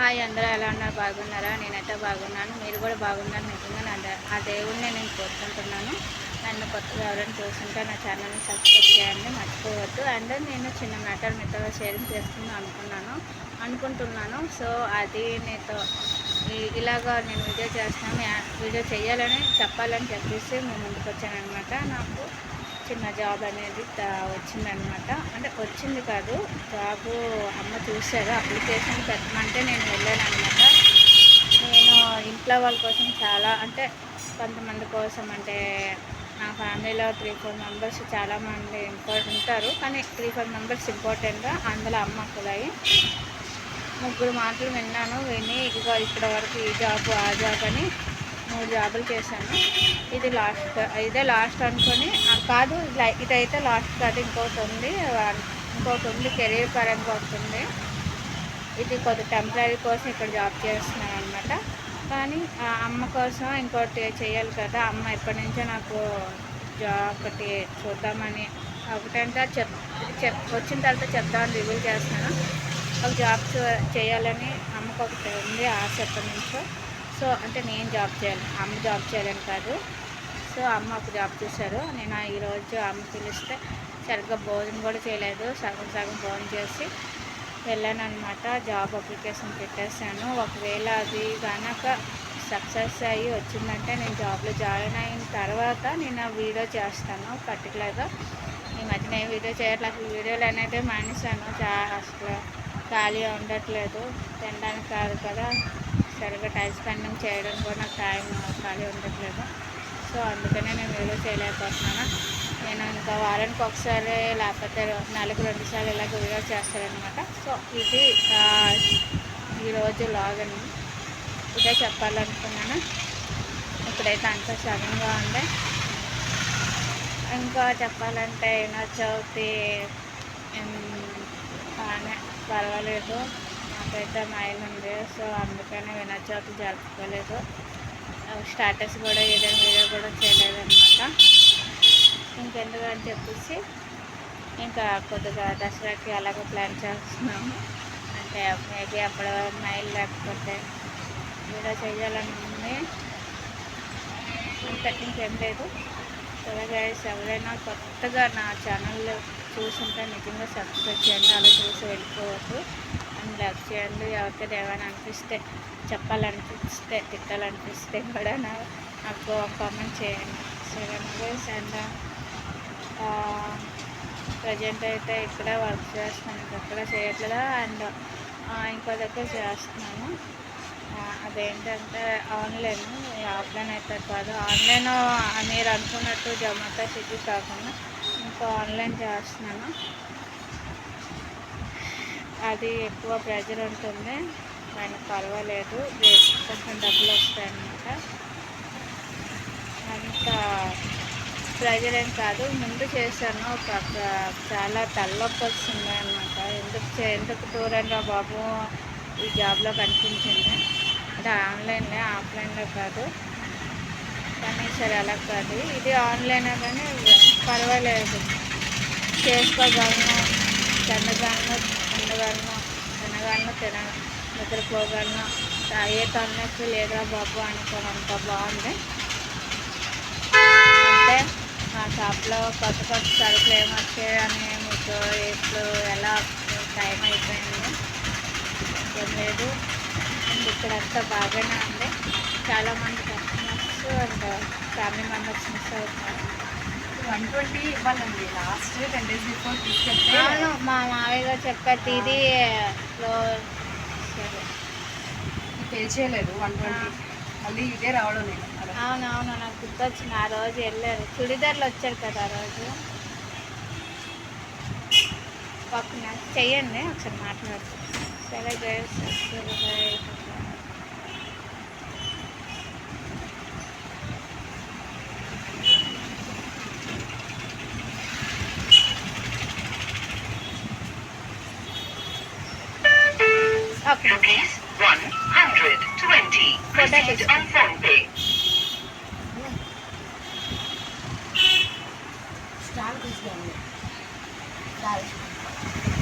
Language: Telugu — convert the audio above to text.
హాయ్ అందరూ ఎలా ఉన్నారు? బాగున్నారా? నేనైతే బాగున్నాను. మీరు కూడా బాగున్నారు నిజంగా నా ఆ దేవుడిని నేను కోరుకుంటున్నాను. నన్ను కొత్తగా ఎవరైనా చూస్తుంటే నా ఛానల్ని సబ్స్క్రైబ్ చేయండి. మర్చిపోవద్దు. అండ్ నేను చిన్న మ్యాటర్ మీతో షేరింగ్ చేసుకుందాం అనుకున్నాను అనుకుంటున్నాను. సో అది నీతో ఇలాగ ఇలాగా నేను వీడియో చేస్తున్నాను వీడియో చేయాలని చెప్పాలని చెప్పేసి మేము ముందుకు వచ్చాను అనమాట నాకు చిన్న జాబ్ అనేది వచ్చిందనమాట అంటే వచ్చింది కాదు జాబ్ అమ్మ చూశారు అప్లికేషన్ పెట్టమంటే నేను వెళ్ళాను అనమాట నేను ఇంట్లో వాళ్ళ కోసం చాలా అంటే కొంతమంది కోసం అంటే నా ఫ్యామిలీలో త్రీ ఫోర్ మెంబర్స్ చాలామంది ఇంపార్టెంట్ ఉంటారు. కానీ త్రీ ఫోర్ మెంబర్స్ ఇంపార్టెంట్గా అందులో అమ్మ కులాయి ముగ్గురు మాటలు విన్నాను విని ఇక ఇక్కడ వరకు ఈ జాబ్ ఆ జాబ్ అని మూడు జాబులు చేశాను. ఇది లాస్ట్ ఇదే లాస్ట్ అనుకొని కాదు ఇదైతే లాస్ట్ కాదు ఇంకోటి ఉంది ఇంకోటి ఉంది కెరీర్ పరంగా ఉంటుంది ఇది కొద్ది టెంపరీ కోసం ఇక్కడ జాబ్ చేస్తున్నాను అనమాట కానీ ఆ అమ్మ కోసం ఇంకోటి చేయాలి కదా అమ్మ ఎప్పటి నుంచో నాకు జాబ్ ఒకటి చూద్దామని ఒకటంటే చెప్ చెప్ వచ్చిన తర్వాత చెప్దామని రివ్యూ చేస్తున్నాను. ఒక జాబ్ చేయాలని అమ్మకు ఒకటి ఉంది ఆశ ఎప్పటి నుంచో. సో అంటే నేను జాబ్ చేయాలి అమ్మ జాబ్ చేయాలని కాదు. సో అమ్మ ఒక జాబ్ చేశారు. నేను ఆ ఈరోజు అమ్మ పిలిస్తే సరిగ్గా భోజనం కూడా చేయలేదు. సగం సగం భోజనం చేసి వెళ్ళాను అనమాట జాబ్ అప్లికేషన్ పెట్టేశాను. ఒకవేళ అది కనుక సక్సెస్ అయ్యి వచ్చిందంటే నేను జాబ్లో జాయిన్ అయిన తర్వాత నేను ఆ వీడియో చేస్తాను. పర్టికులర్గా ఈ మధ్య నేను వీడియో చేయట్లేదు. అసలు వీడియోలు అనేది మానేశాను. చా అసలు ఖాళీ ఉండట్లేదు. తినడానికి కాదు కదా. సరిగ్గా టైం స్పెండింగ్ చేయడం కూడా నాకు టైం ఖాళీ ఉండట్లేదు. సో అందుకనే నేను వీడియో చేయలేకపోతున్నాను. నేను ఇంకా వారానికి ఒకసారి లేకపోతే నెలకు రెండు సార్లు ఇలాగ వీడియో చేస్తారనమాట. సో ఇది ఈరోజు లాగన్. ఇదే చెప్పాలనుకున్నాను. ఇప్పుడైతే అంత సగంగా ఉంది. ఇంకా చెప్పాలంటే వినాయక చవితి బాగానే పర్వాలేదు. పెద్ద మైల్ ఉంది. సో అందుకని వినాయక చవితి జరుపుకోలేదు. స్టాటస్ కూడా ఏదైనా వీడియో కూడా చేయలేదన్నమాట. ఇంకెందుకని చెప్పేసి ఇంకా కొద్దిగా దసరాకి అలాగే ప్లాన్ చేస్తున్నాము. అంటే మేబీ అప్పుడు మైల్ లేకపోతే వీడియో చేయాలని ఉంది ఇంకా ఇంకేం లేదు. సరే గైస్ ఎవరైనా కొత్తగా నా ఛానల్ చూసుంటే నిజంగా సబ్స్క్రైబ్ చేయండి అలా చూసి వెళ్ళిపోవద్దు. అండ్ లైక్ చేయండి ఎవరికైనా ఏమైనా అనిపిస్తే చెప్పాలనిపిస్తే తిట్టాలనిపిస్తే కూడా నాకు కామెంట్ చేయండి. సెవెన్ డేస్ అండ్ ప్రజెంట్ అయితే ఇక్కడ వర్క్ చేస్తున్నాను ఇక్కడ చేయట్లేదు? అండ్ ఇంకో దగ్గర చేస్తున్నాను. అదేంటంటే ఆన్లైన్ ఆఫ్లైన్ అయితే కాదు. ఆన్లైన్ మీరు అనుకున్నట్టు జొమాటో స్విగ్గీ కాకుండా ఇంకా ఆన్లైన్ చేస్తున్నాను. అది ఎక్కువ ప్రెజర్ ఉంటుంది. ఆయన పర్వాలేదు. కొంచెం డబ్బులు వస్తాయి అన్నమాట అంత ప్రెజర్ ఏం కాదు. ముందు చేశాను. ఒక చాలా తలనొప్పి వస్తుంది అనమాట ఎందుకు ఎందుకు ఎందుకు దూరంగా బాబు ఈ జాబ్లో కనిపించింది? అంటే ఆన్లైన్లే ఆఫ్లైన్లో కాదు. కానీ సరే అలా కాదు. ఇది ఆన్లైన్ కానీ పర్వాలేదు. చేసుకోగలను తినగలను ఉండగలను తినగలను తిన నిద్రపోగలను. ఏ తలనొప్పి లేదురా బాబు అనుకోనంత బాగుంది. అంటే మా షాప్లో కొత్త కొత్త సరుకులు ఏమొచ్చాయని మీకు ఇప్పుడు ఎలా టైం అయిపోయింది? ఇంకేం లేదు. అండ్ ఇక్కడ అంతా బాగానే ఉంది. చాలామంది customers and family members miss అవుతున్నారు. వన్ ట్వంటీ ఇవ్వాలండి లాస్ట్ టెన్ డేస్ బిఫోర్ తీసుకెళ్తే అవును మా మావయ్య గారు చెప్పారు ఇది పే చేయలేదు వన్ ట్వంటీ. మళ్ళీ ఇదే రావడం నేను. అలా. అవును అవును నాకు గుర్తొచ్చింది ఆ రోజు వెళ్ళారు. చుడిదార్లు వచ్చారు కదా ఆ రోజు. ఒక నాకు చెయ్యండి ఒకసారి మాట్లాడు సరే గైస్ సరే Okay. Rupees 120. Proceed on phone pay. Start this one. Start.